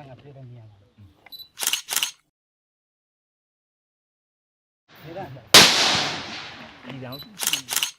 မှန်ကပြည့်တဲ့နေရာမှာဒီတော့ဒီတော့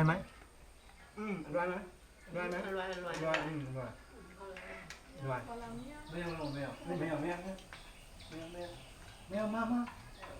ร่อยไหมอืมอร่อยไหมอร่อยไหมอร่อยอร่อยอร่อยอืมอร่อยอร่อยไม่เอาไม่เอาไม่เอาไม่เอาไม่เอาไม่เอามามา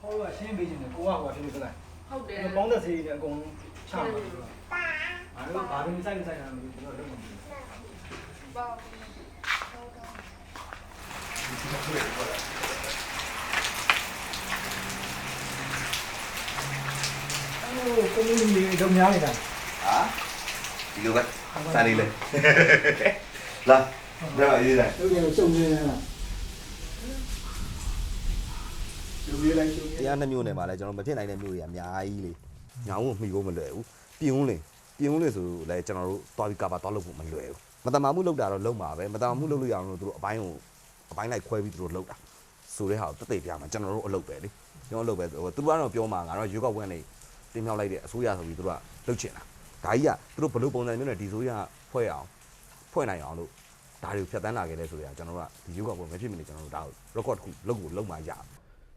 ဟိုကရှင်းပေးခြင်းတယ်ကိုကဟိုကရှင်းပေးလိုက်ဟုတ်တယ်ပေါင်းသက်စီနဲ့အကုန်ချပါဘာလို့ဘာလို့စိုက်စိုက်တာမလို့ကျွန်တော်လုပ်မှာမဟုတ်ဘူးဘာဘာဘာ ကွန်မြူနတီတော့များနေတာဟာဒီလိုပဲစနေလေလာဒါရေးလိုက်တို့ရဲ့စုံနေလားလူကြီးလိုက်စုံနေတရားနှစ်မျိုးနဲ့မှာလဲကျွန်တော်မဖြစ်နိုင်တဲ့မျိုးတွေအများကြီးလေညောင်းကိုမှီဖို့မလွယ်ဘူးပြင်းဦးလေပြင်းဦးလေဆိုလဲကျွန်တော်တို့သွားပြီးကပါသွားလို့ဖို့မလွယ်ဘူးမတမာမှုလောက်တာတော့လုံမှာပဲမတမာမှုလောက်လို့ရအောင်လို့သူတို့အပိုင်းကိုအပိုင်းလိုက်ခွဲပြီးသူတို့လောက်တာဆိုတဲ့ဟာကိုတသိပြမှာကျွန်တော်တို့အလုပ်ပဲလေကျွန်တော်အလုပ်ပဲသူတို့ကတော့ပြောမှာငါတော့ရွေးကောက်ပွဲနေ တင်မြောက်လိုက်တဲ့အစိုးရဆိုပြီးသူတို့ကလှုပ်ချင်တာဒါကြီးကသူတို့ဘလို့ပုံစံမျိုးနဲ့ဒီဆိုရဖွဲ့အောင်ဖွဲ့နိုင်အောင်လို့ဒါတွေကိုဖြတ်တန်းလာခဲ့တဲ့ဆိုရကျွန်တော်တို့ကဒီရွေးကောက်ပွဲမဖြစ်မနေကျွန်တော်တို့ဒါကို record တစ်ခုလုပ်ကိုလုပ်မှရအောင်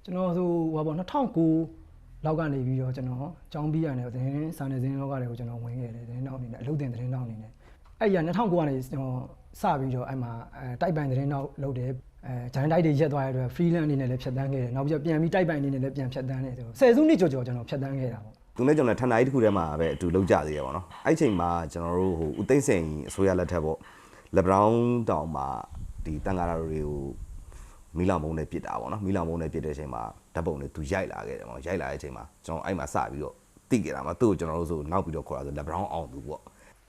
ကျွန်တော်ဆိုဟိုပါ2009လောက်ကနေပြီးတော့ကျွန်တော်ចောင်းပြီးရတယ်သတင်းစာနယ်ဇင်းလောကတွေကိုကျွန်တော်ဝင်ခဲ့တယ်သတင်းတောက်အနေနဲ့အလုပ်တင်သတင်းတောက်အနေနဲ့အဲ့ရ2009ကနေကျွန်တော်စပြီးတော့အဲ့မှာအဲတိုက်ပိုင်သတင်းတောက်လုပ်တယ်အဲဂျိုင်းတိုက်တွေရက်သွားရတဲ့အတွက် freelance အနေနဲ့လည်းဖြတ်တန်းခဲ့တယ်နောက်ပြီးတော့ပြန်ပြီးတိုက်ပိုင်အနေနဲ့လည်းပြန်ဖြတ်တန်းတယ်ဆိုတော့ဆယ်စုနှစ်ကျော်ကျော်ကျွန်တော်ဖြတ်တန်းခဲ့တာပေါ့ သူနဲ့ကျွန်တော်ထန်တိုင်းတစ်ခုထဲမှာပဲအတူလောက်ကြသေးရပါတော့အဲ့ချိန်မှာကျွန်တော်တို့ဟိုဦးသိန်းစိန်အစိုးရလက်ထက်ပေါ့လက်ဘရောင်းတောင်မှာဒီတန်ကာရာတွေကိုမီလောင်မုံနဲ့ပြစ်တာပေါ့နော်မီလောင်မုံနဲ့ပြစ်တဲ့အချိန်မှာဓာတ်ပုံတွေသူရိုက်လာခဲ့တယ်ပေါ့ရိုက်လာတဲ့အချိန်မှာကျွန်တော်အဲ့မှာစပြီးတော့တိခဲ့တာမှာသူ့ကိုကျွန်တော်တို့ဆိုနောက်ပြီးတော့ခေါ်တာဆိုလက်ဘရောင်းအောင်သူပေါ့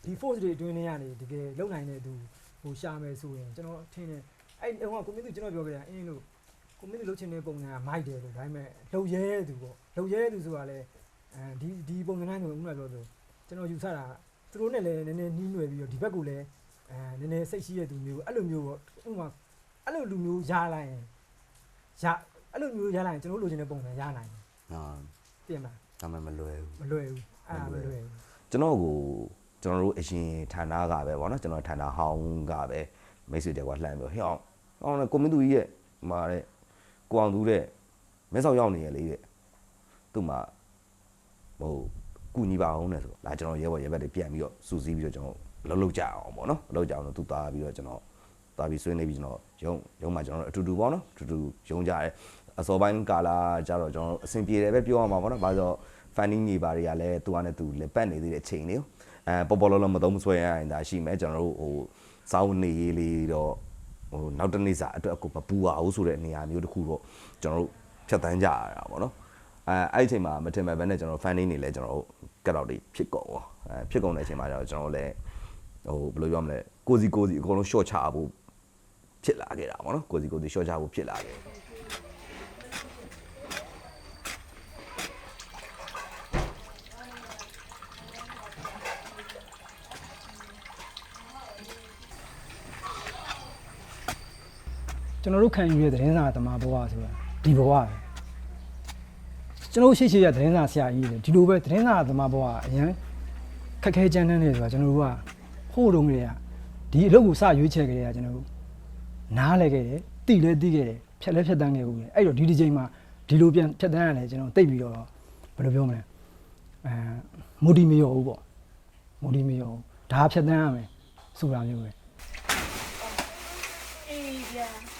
ဒီ force တွေအတွင်းထဲကနေတကယ်လုံနိုင်တဲ့သူဟိုရှာမယ်ဆိုရင်ကျွန်တော်ထင်တယ်အဲ့ဟိုကကိုမင်းသူကျွန်တော်ပြောခဲ့တာအင်းလို့ကိုမင်းသူလှုပ်ချင်တဲ့ပုံစံကမိုက်တယ်လို့ဒါပေမဲ့လှုပ်ရဲတဲ့သူပေါ့လှုပ်ရဲတဲ့သူဆိုတာလည်း အဲဒီဒီပုံစံတိုင်းဆိုဥပမာပြောဆိုကျွန်တော်ယူဆတာသူတို့နဲ့လည်းနည်းနည်းနှီးနွယ်ပြီးတော့ဒီဘက်ကလည်းအဲနည်းနည်းစိတ်ရှိတဲ့သူမျိုးအဲ့လိုမျိုးပေါ့ဥပမာအဲ့လိုလူမျိုးရလိုက်ရင်ရအဲ့လိုမျိုးရလိုက်ရင်ကျွန်တော်တို့လိုချင်တဲ့ပုံစံရနိုင်တယ်ဟာပြင်မလားဒါမှမလွယ်ဘူးမလွယ်ဘူးအဲ့ဒါမလွယ်ဘူးကျွန်တော်ကိုကျွန်တော်တို့အရင်ဌာနကပဲဗောနော်ကျွန်တော်ဌာနဟောင်းကပဲမိတ်ဆွေတွေကလှမ်းပြောဟဲ့အောင်အောင်လေကွန်မင်းသူကြီးရဲ့မာတဲ့ကိုအောင်သူတဲ့မဲဆောက်ရောက်နေရလေတဲ့သူ့မှာ ဟိုကုညီပါအောင်နဲ့ဆိုလာကျွန်တော်ရဲဘော်ရဲဘက်တွေပြန်ပြီးတော့စူးစီးပြီးတော့ကျွန်တော်လှုပ်လှုပ်ကြအောင်ဗောနော်လှုပ်ကြအောင်လို့သူသားပြီးတော့ကျွန်တော်သားပြီးဆွေးနေပြီးကျွန်တော်ရုံရုံမှာကျွန်တော်တို့အတူတူဗောနော်အတူတူရုံကြတယ်အစောပိုင်းကာလာကြတော့ကျွန်တော်တို့အဆင်ပြေတယ်ပဲပြောရမှာဗောနော်ဘာလို့ funding နေပါတွေကလည်းသူကနဲ့သူလည်းပတ်နေသေးတဲ့အချိန်လေးအဲပေါ်ပေါ်လောလောမသုံးမဆွဲရရင်ဒါရှိမယ်ကျွန်တော်တို့ဟိုစောင်းနေရေးလေးတော့ဟိုနောက်တစ်နေ့စာအတွက်အကူမပူပါဘူးဆိုတဲ့နေရာမျိုးတစ်ခုတော့ကျွန်တော်တို့ဖြတ်တန်းကြရတာပေါ့နော် အဲအဲ့ဒီအချိန်မှာမထင်မဲ့ဘဲနဲ့ကျွန်တော် funding နေလဲကျွန်တော်တို့ကတ်တော့တွေဖြစ်ကုန်ရောအဲဖြစ်ကုန်တဲ့အချိန်မှာကျတော့ကျွန်တော်လည်းဟိုဘယ်လိုပြောမလဲကိုစီကိုစီအကုန်လုံး short ချဖို့ဖြစ်လာခဲ့တာပေါ့နော်ကိုစီကိုစီ short ချဖို့ဖြစ်လာခဲ့တယ်ကျွန်တော်တို့ခံယူရတဲ့သတင်းစာသမားဘဝဆိုတာဒီဘဝပဲ ကျွန်တော်တို့ရှိရှိရသတင်းစာဆရာကြီးတွေဒီလိုပဲသတင်းစာသမားဘဝအရင်ခက်ခဲကြမ်းတမ်းနေဆိုတာကျွန်တော်တို့ကဟိုးတုန်းကလေးကဒီအလုပ်ကိုစရွေးချယ်ကြတဲ့ကကျွန်တော်တို့နားလဲခဲ့တယ်တိလဲတိခဲ့တယ်ဖြတ်လဲဖြတ်တန်းခဲ့ဦးတယ်အဲ့တော့ဒီဒီချိန်မှာဒီလိုပြန်ဖြတ်တန်းရတယ်ကျွန်တော်တိတ်ပြီးတော့ဘယ်လိုပြောမလဲအဲမိုဒီမီယောဘူးပေါ့မိုဒီမီယောဘူးဒါဖြတ်တန်းရမယ်ဆိုတာမျိုးပဲအေးပြ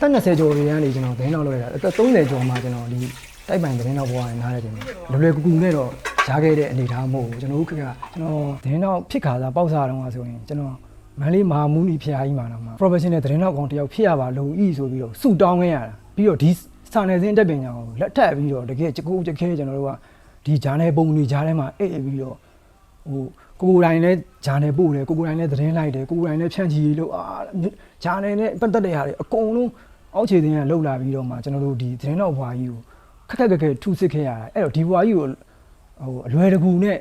သက်20ကျော်တွေကနေကျွန်တော်သတင်းတော့လုပ်ရတာအသက်30ကျော်မှကျွန်တော်ဒီတိုက်ပိုင်သတင်းတော့ဘဝနဲ့နားရတဲ့ချိန်မှာလွယ်လွယ်ကူကူနဲ့တော့ရှားခဲ့တဲ့အနေအထားမဟုတ်ဘူးကျွန်တော်တို့ခက်ကကျွန်တော်သတင်းတော့ဖြစ်ခါစားပေါက်စားတော့ဆိုရင်ကျွန်တော်မန်လေးမဟာမူနီဖျားကြီးမှာတော့မှ professional သတင်းတော့ကောင်တယောက်ဖြစ်ရပါလို့ဤဆိုပြီးတော့စုတောင်းခဲ့ရတာပြီးတော့ဒီစာနယ်ဇင်းတက်ပင်ညာကိုလက်ထပ်ပြီးတော့တကယ်ကြကူကြခဲကျွန်တော်တို့ကဒီဂျာနယ်ပုံတွေဂျာထဲမှာအေးပြီးတော့ဟိုကိုကိုယ်တိုင်လည်းဂျာနယ်ပို့တယ်ကိုကိုယ်တိုင်လည်းသတင်းလိုက်တယ်ကိုကိုယ်တိုင်လည်းဖြန့်ချီလို့အာဂျာနယ်နဲ့ပတ်သက်တဲ့ဟာတွေအကုန်လုံး အောက်ခြေသတင်းကလှုပ်လာပြီးတော့မှကျွန်တော်တို့ဒီသတင်းတော်ဘွားကြီးကိုခက်ခက်ခက်ခက်ထုစစ်ခဲ့ရတာအဲ့တော့ဒီဘွားကြီးကိုဟိုအလွယ်တကူနဲ့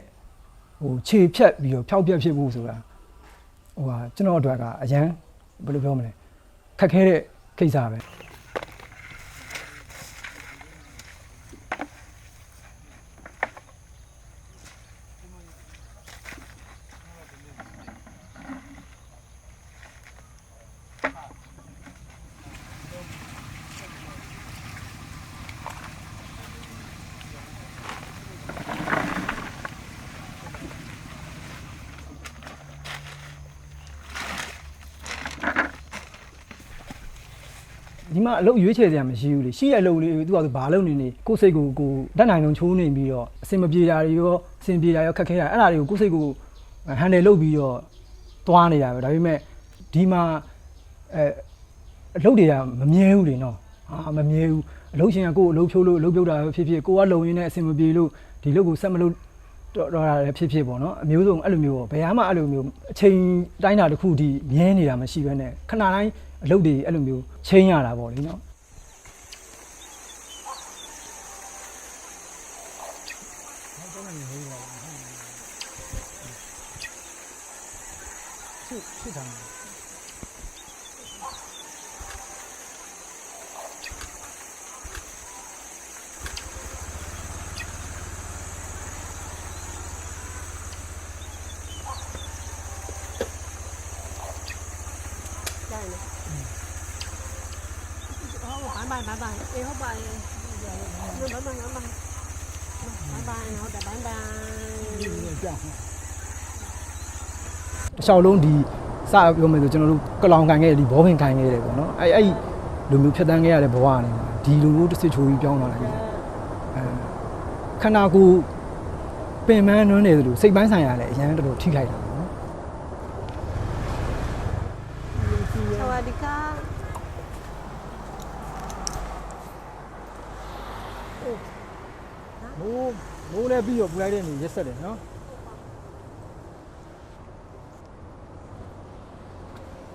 ဟိုခြေဖြတ်ပြီးတော့ဖျောက်ပြက်ဖြစ်ဖို့ဆိုတာဟိုဟာကျွန်တော်အတွက်ကအရန်ဘယ်လိုပြောမလဲခက်ခဲတဲ့ကိစ္စပဲ ဒီမှာအလုပ်ရွေးချယ်စရာမရှိဘူးလေရှိရအလုပ်လေးသူကသူဘာလုပ်နေနေကိုယ့်စိတ်ကိုကိုယ်တတ်နိုင်လုံးချိုးနေပြီးတော့အစင်မပြေတာတွေရောအစင်ပြေတာရောခက်ခဲတာအဲ့ဒါတွေကိုကိုယ့်စိတ်ကိုဟန်တယ်လုပ်ပြီးတော့သွားနေတာပဲဒါပေမဲ့ဒီမှာအဲအလုပ်တွေကမမြဲဘူးလေနော်ဟာမမြဲဘူးအလုပ်ရှင်ကကိုယ်အလုပ်ဖြုတ်လို့အလုပ်ပြုတ်တာပဲဖြစ်ဖြစ်ကိုကလုံရင်းနဲ့အစင်မပြေလို့ဒီလုပ်ကိုဆက်မလုပ်တော့တော့တာလည်းဖြစ်ဖြစ်ပေါ့နော်အမျိုးစုံအဲ့လိုမျိုးပေါ့ဘယ်မှအဲ့လိုမျိုးအချိန်တိုင်းတာတစ်ခုဒီမြဲနေတာမရှိဘဲနဲ့ခဏတိုင်း အလုပ်တွေအဲ့လိုမျိုးချင်းရတာပေါ့လေနော်ဖြစ်ဖြစ် တာဟုတ်ပါပါပါပါအေးဟုတ်ပါရဲ့ဘာဘာဘာဘာဘာဘာဟုတ်တယ်ဘာဘာ တခြားလုံးဒီစပြောမယ်ဆိုကျွန်တော်တို့ကလောင်ခံခဲ့တယ်ဒီဘောပင်ခံခဲ့တယ်ပေါ့နော်အဲ့အဲ့လူမျိုးဖြတ်တန်းခဲ့ရတဲ့ဘဝကနေမှာဒီလူမျိုးတစ်စစ်ချိုးကြီးပြောင်းလာလိုက်တယ်အဲခန္ဓာကိုယ်ပင်ပန်းနွမ်းနေသလိုစိတ်ပိုင်းဆိုင်ရာလည်းအရန်တော်တော်ထိခိုက်တာပေါ့နော် สวัสดีค่ะ မိုးမိုးလည်းပြီးတော့ပူလိုက်တဲ့နေရက်ဆက်တယ်နော်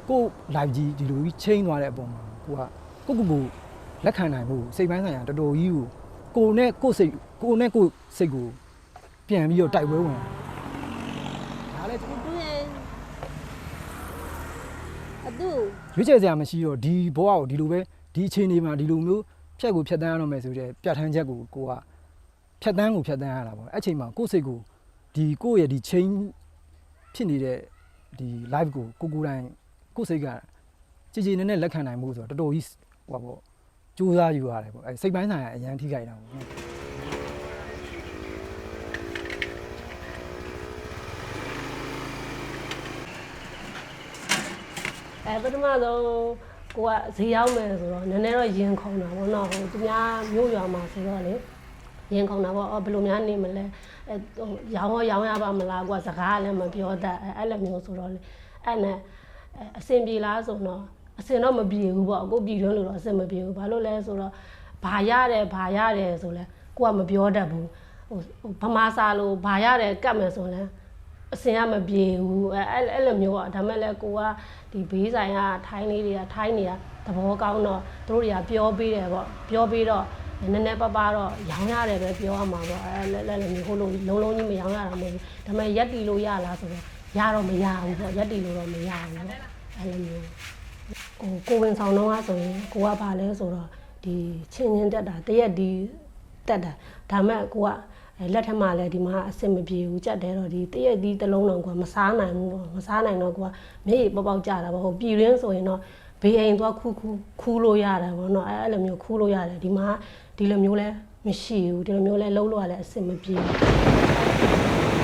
ကို live ကြီးဒီလိုကြီးချိန်သွားတဲ့အပေါ်မှာကိုကကိုကိုကိုလက်ခံနိုင်ဖို့စိတ်ပိုင်းဆိုင်ရာတော်တော်ကြီးကိုကိုနဲ့ကိုစိတ်ကိုနဲ့ကိုစိတ်ကိုပြန်ပြီးတော့တိုက်ပွဲဝင်ဒါလည်းကျွန်တော်တူရဲ့အတူရွေးချယ်စရာမရှိတော့ဒီဘဝကိုဒီလိုပဲဒီအချိန်လေးမှာဒီလိုမျိုးဖြတ်ကိုဖြတ်တန်းရတော့မယ်ဆိုတဲ့ပြဋ္ဌာန်းချက်ကိုကိုက ဖြတ်တန်းကိုဖြတ်တန်းရတာပေါ့အဲ့ချိန်မှာကိုယ့်စိတ်ကိုဒီကိုယ့်ရဲ့ဒီ chain ဖြစ်နေတဲ့ဒီ live ကိုကိုကိုယ်တိုင်ကိုယ့်စိတ်ကကြည်ကြည်နဲ့နဲ့လက်ခံနိုင်မှုဆိုတော့တော်တော်ကြီးဟိုပါပေါ့ကြိုးစားယူရတယ်ပေါ့အဲ့စိတ်ပိုင်းဆိုင်ရာအရန်ထိခိုက်တာပေါ့အဲပထမဆုံးကိုကဈေးရောက်မယ်ဆိုတော့နည်းနည်းတော့ရင်ခုန်တာပေါ့နော်ဟိုသူများမြို့ရွာမှာဆိုတော့လေ ရင်ခုန်တာပေါ့အော်ဘယ်လိုများနေမလဲအဲဟိုရောင်းရောရောင်းရပါမလားကွာစကားလည်းမပြောတတ်အဲအဲ့လိုမျိုးဆိုတော့လေအဲ့နဲ့အဲအဆင်ပြေလားဆိုတော့အဆင်တော့မပြေဘူးပေါ့အခုပြည်တွင်းလို့တော့အဆင်မပြေဘူးဘာလို့လဲဆိုတော့ဘာရတယ်ဘာရတယ်ဆိုလဲကိုကမပြောတတ်ဘူးဟိုဟိုဗမာစာလို့ဘာရတယ်ကတ်မယ်ဆိုလဲအစင်ကမပြေဘူးအဲအဲ့အဲ့လိုမျိုးอ่ะဒါမဲ့လည်းကိုကဒီဘေးဆိုင်ကထိုင်းလေးတွေကထိုင်းတွေကသဘောကောင်းတော့သူတို့တွေကပြောပေးတယ်ပေါ့ပြောပေးတော့ နည်းနည်းပပတော့ရောင်းရတယ်ပဲပြောရမှာပေါ့အဲလက်လက်လိုမျိုးဟိုလိုလုံးလုံးကြီးမရောင်းရတာမဟုတ်ဘူးဒါမဲ့ရက်တီလို့ရလားဆိုတော့ရတော့မရဘူးပေါ့ရက်တီလို့တော့မရဘူးပေါ့အဲ့လိုမျိုးကိုကိုဝင်ဆောင်တော့ကဆိုရင်ကိုကပါလဲဆိုတော့ဒီချင်းချင်းတက်တာတရက်ဒီတက်တာဒါမဲ့ကိုကအဲလက်ထက်မှာလည်းဒီမှာအဆင်မပြေဘူးကြက်တယ်တော့ဒီတရက်ဒီတစ်လုံးတော့ကွာမစားနိုင်ဘူးပေါ့မစားနိုင်တော့ကွာမျက်ရည်ပေါက်ပေါက်ကြတာပေါ့ဟိုပြည်ရင်းဆိုရင်တော့ဘေးအိမ်သွားခူးခူးခူးလို့ရတယ်ပေါ့နော်အဲအဲ့လိုမျိုးခူးလို့ရတယ်ဒီမှာ ဒီလိုမျိုးလဲမရှိဘူးဒီလိုမျိုးလဲလုံးလို့ရလဲအဆင်မပြေဘူး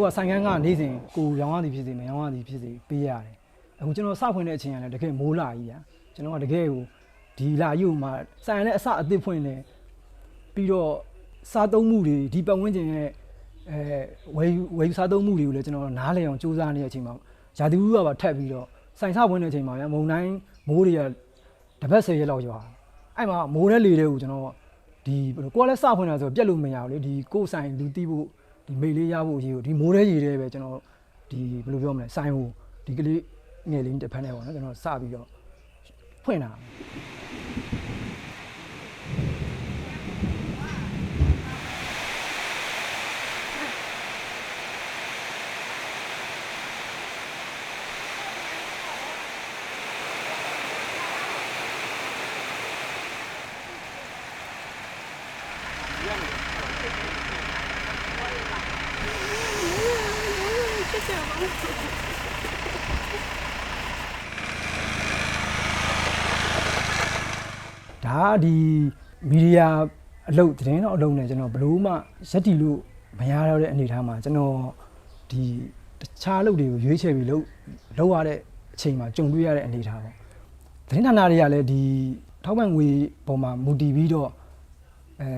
တို့ကဆိုင်ကန်းကနေစဉ်ကိုရောင်းရသည်ဖြစ်စေမရောင်းရသည်ဖြစ်စေပေးရတယ်အခုကျွန်တော်စဖွင့်တဲ့အချိန်ကလည်းတကယ်မိုးလာကြီးညာကျွန်တော်ကတကယ်ကိုဒီလာယူမှာဆိုင်လည်းအစအသစ်ဖွင့်တယ်ပြီးတော့စားသုံးမှုတွေဒီပတ်ဝန်းကျင်ရဲ့အဲဝယ်ယူဝယ်ယူစားသုံးမှုတွေကိုလည်းကျွန်တော်နားလည်အောင်စူးစမ်းနေတဲ့အချိန်မှာရာသီဥတုကပါထက်ပြီးတော့ဆိုင်စဖွင့်တဲ့အချိန်မှာဗျာမုံတိုင်းမိုးတွေကတပတ်10ရက်လောက်ရွာအဲ့မှာမိုးတဲ့လေတွေကိုကျွန်တော်ဒီဘယ်လိုကိုယ်ကလည်းစဖွင့်တာဆိုတော့ပြက်လို့မရဘူးလေဒီကိုယ်ဆိုင်လူတီးဖို့ ဒီမိတ်လေးရဖို့အရေးကိုဒီမိုးတဲ့ရေတွေပဲကျွန်တော်ဒီဘယ်လိုပြောမလဲဆိုင်ဟိုဒီကလေးငယ်လေးတစ်ဖက်နဲ့ပေါ့နော်ကျွန်တော်စပြီးတော့ဖွင့်တာ ဒါကဒီမီဒီယာအလုပ်သတင်းတော့အလုပ်နဲ့ကျွန်တော်ဘလို့မှရက်တီလို့မရတော့တဲ့အနေအထားမှာကျွန်တော်ဒီတခြားအလုပ်တွေကိုရွေးချယ်ပြီးလုပ်လုပ်ရတဲ့အချိန်မှာကြုံတွေ့ရတဲ့အနေအထားပေါ့သတင်းဌာနတွေကလည်းဒီထောက်ပံ့ငွေပေါ်မှာမူတည်ပြီးတော့အဲ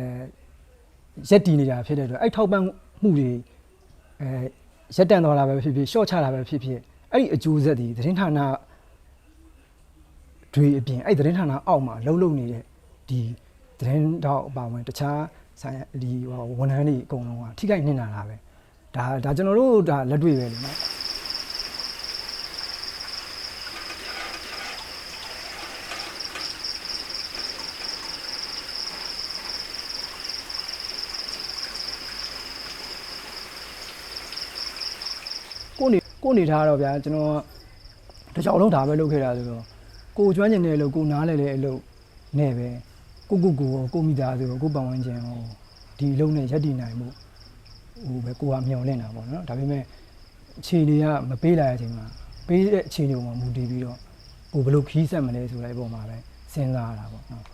ရက်တီနေတာဖြစ်တဲ့အတွက်အဲ့ထောက်ပံ့မှုတွေအဲရက်တန်တော်လာပဲဖြစ်ဖြစ်ရှော့ချတာပဲဖြစ်ဖြစ်အဲ့ဒီအကျိုးဆက်ဒီသတင်းဌာန တွေအပြင်အဲ့သတင်းဌာနအောက်မှာလှုပ်လှုပ်နေတဲ့ဒီသတင်းတော့အပါဝင်တခြားဆိုင်ဒီဟိုဝန်ထမ်းတွေအကုန်လုံးကထိခိုက်နေတာလားပဲဒါဒါကျွန်တော်တို့ဒါလက်တွေ့ပဲလေနော်ကိုနေကိုနေထားတော့ဗျာကျွန်တော်တခြားလုံးဒါပဲလုပ်ခဲ့တာဆိုတော့ ကိုကျွမ်းကျင်တဲ့အလုပ်ကိုနားလဲတဲ့အလုပ်နဲ့ပဲကိုကိုကိုရောကိုမိသားစုရောကိုပတ်ဝန်းကျင်ရောဒီအလုပ်နဲ့ရပ်တည်နိုင်မှုဟိုပဲကိုကမျှော်လင့်တာပေါ့နော်ဒါပေမဲ့အခြေအနေကမပေးလာတဲ့အချိန်မှာပေးတဲ့အခြေအနေပေါ်မှာမူတည်ပြီးတော့ကိုဘယ်လိုခီးဆက်မလဲဆိုတဲ့အပေါ်မှာပဲစဉ်းစားရတာပေါ့နော်